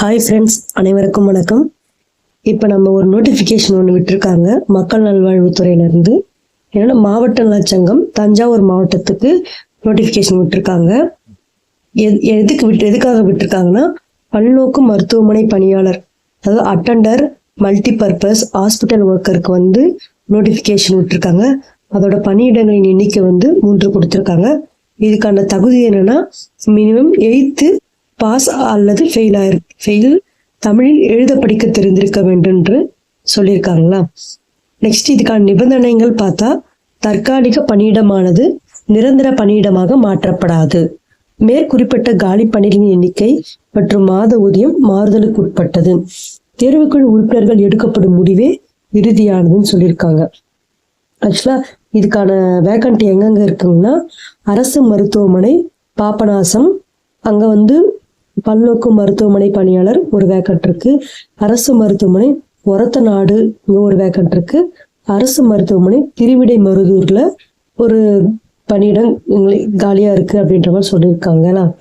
Hi friends அனைவருக்கும் வணக்கம். இப்போ நம்ம ஒரு நோட்டிஃபிகேஷன் ஒன்று விட்டுருக்காங்க. மக்கள் நல்வாழ்வுத்துறையிலேருந்து. என்னன்னா மாவட்ட நலச்சங்கம் தஞ்சாவூர் மாவட்டத்துக்கு நோட்டிஃபிகேஷன் விட்டுருக்காங்க. எது எதுக்கு விட்டு எதுக்காக விட்டுருக்காங்கன்னா பல்நோக்கு மருத்துவமனை பணியாளர் அதாவது அட்டண்டர் மல்டிபர்பஸ் ஹாஸ்பிட்டல் ஒர்க்கருக்கு வந்து நோட்டிஃபிகேஷன் விட்டுருக்காங்க. அதோட பணியிடங்களின் எண்ணிக்கை வந்து மூன்று கொடுத்துருக்காங்க. இதுக்கான தகுதி என்னன்னா மினிமம் எயித்து பாஸ் அல்லது ஃபெயில் ஆயிருக்கு ஃபெயில் தமிழில் எழுத படிக்க தெரிந்திருக்க வேண்டும் என்று சொல்லியிருக்காங்களா? நெக்ஸ்ட் இதுக்கான நிபந்தனைகள் பார்த்தா தற்காலிக பணியிடமானது நிரந்தர பணியிடமாக மாற்றப்படாது. மேற்குறிப்பிட்ட காலி பணிகளின் எண்ணிக்கை மற்றும் மாத ஊதியம் மாறுதலுக்கு உட்பட்டது. தேர்வுக்குள் உறுப்பினர்கள் எடுக்கப்படும் முடிவே இறுதியானதுன்னு சொல்லியிருக்காங்க. ஆக்சுவலாக இதுக்கான வேக்கண்ட் எங்கெங்க இருக்குங்கன்னா அரசு மருத்துவமனை பாபநாசம் அங்கே வந்து பல்லோக்கு மருத்துவமனை பணியாளர் ஒரு வேக்கண்ட் இருக்கு. அரசு மருத்துவமனை ஒரத்த நாடு இங்கே ஒரு வேக்கண்ட் இருக்கு. அரசு மருத்துவமனை திருவிடை மருதூர்ல ஒரு பணியிடம் காலியா இருக்கு அப்படின்ற மாதிரி சொல்லியிருக்காங்களா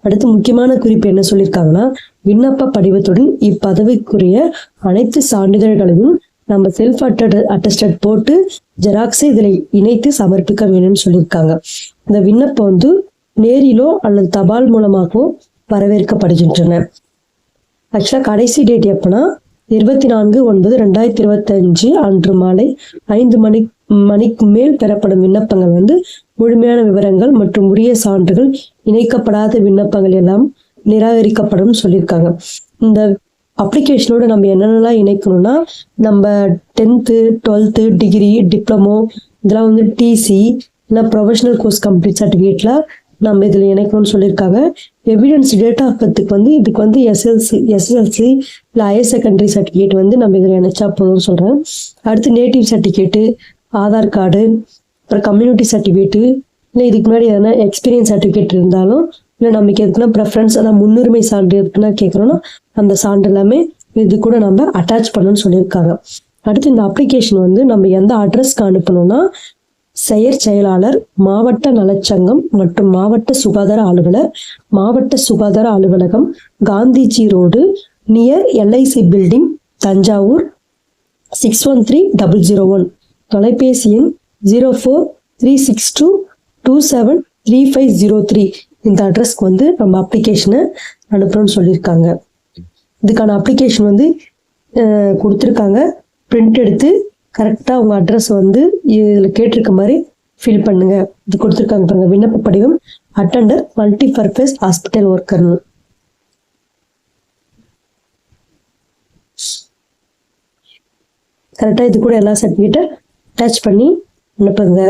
அடுத்து முக்கியமான குறிப்பு என்ன சொல்லியிருக்காங்கன்னா விண்ணப்ப படிவத்துடன் இப்பதவிக்குரிய அனைத்து சான்றிதழ்களையும் நம்ம செல்ஃப் அட்டட் அட்டஸ்டட் போட்டு ஜெராக்ஸை இதில் இணைத்து சமர்ப்பிக்க வேணும்னு சொல்லியிருக்காங்க. இந்த விண்ணப்பம் வந்து நேரிலோ அல்லது தபால் மூலமாகவோ வரவேற்கப்படுகின்றன. ஆக்சுவலாக கடைசி டேட் எப்போனா இருபத்தி நான்கு ஒன்பது ரெண்டாயிரத்தி இருபத்தஞ்சு அன்று மாலை ஐந்து மணி மணிக்கு மேல் பெறப்படும் விண்ணப்பங்கள் வந்து முழுமையான விவரங்கள் மற்றும் உரிய சான்றுகள் இணைக்கப்படாத விண்ணப்பங்கள் எல்லாம் நிராகரிக்கப்படும் சொல்லியிருக்காங்க. இந்த அப்ளிகேஷனோட நம்ம என்னென்னலாம் இணைக்கணும்னா நம்ம டென்த்து டுவெல்த்து டிகிரி டிப்ளமோ இதெல்லாம் வந்து டிசி இல்லை ப்ரொஃபஷனல் கோர்ஸ் கம்ப்ளீட் சர்டிஃபிகேட்டில் நம்ம இதில் இணைக்கணும்னு சொல்லியிருக்காங்க. எவிடன்ஸ் டேட் ஆஃப் பர்த்துக்கு வந்து இதுக்கு வந்து எஸ்எல்சி எஸ்எல்சி இல்லை ஹையர் செகண்டரி சர்டிஃபிகேட் வந்து நம்ம இதில் இணைச்சா போதும்னு சொல்கிறேன் அடுத்து நேட்டிவ் சர்டிஃபிகேட்டு ஆதார் கார்டு அப்புறம் கம்யூனிட்டி சர்டிஃபிகேட்டு இல்லை இதுக்கு முன்னாடி எதனா எக்ஸ்பீரியன்ஸ் சர்டிஃபிகேட் இருந்தாலும் இல்லை நமக்கு எதுக்குன்னா ப்ரெஃபரன்ஸ் அதான் முன்னுரிமை சான்று எதுக்குன்னா கேட்குறோன்னா அந்த சான்று எல்லாமே இது கூட நம்ம அட்டாச் பண்ணணும்னு சொல்லியிருக்காங்க. அடுத்து இந்த அப்ளிகேஷன் வந்து நம்ம எந்த அட்ரஸ்க்கு அனுப்பணும்னா செயற் செயலாளர் மாவட்ட நலச்சங்கம் மற்றும் மாவட்ட சுகாதார அலுவலர் மாவட்ட சுகாதார அலுவலகம் Gandhiji road near LIC building Thanjavur six one three double zero one தொலைபேசி எண் zero four three six two two seven three five zero three இந்த அட்ரஸ்க்கு வந்து நம்ம அப்ளிகேஷனை அனுப்புகிறோம்னு சொல்லியிருக்காங்க. இதுக்கான அப்ளிகேஷன் வந்து கொடுத்துருக்காங்க. பிரிண்ட் எடுத்து கரெக்டாக உங்கள் அட்ரஸ் வந்து இதில் கேட்டிருக்க மாதிரி ஃபில் பண்ணுங்க. இது கொடுத்துருக்காங்க பாருங்க விண்ணப்ப படிவம் அட்டண்டர் மல்டி பர்பஸ் ஹாஸ்பிட்டல் ஒர்க்கர்னு கரெக்டாக இது கூட எல்லா சர்டிஃபிகேட்டை அட்டாச் பண்ணி அனுப்புங்க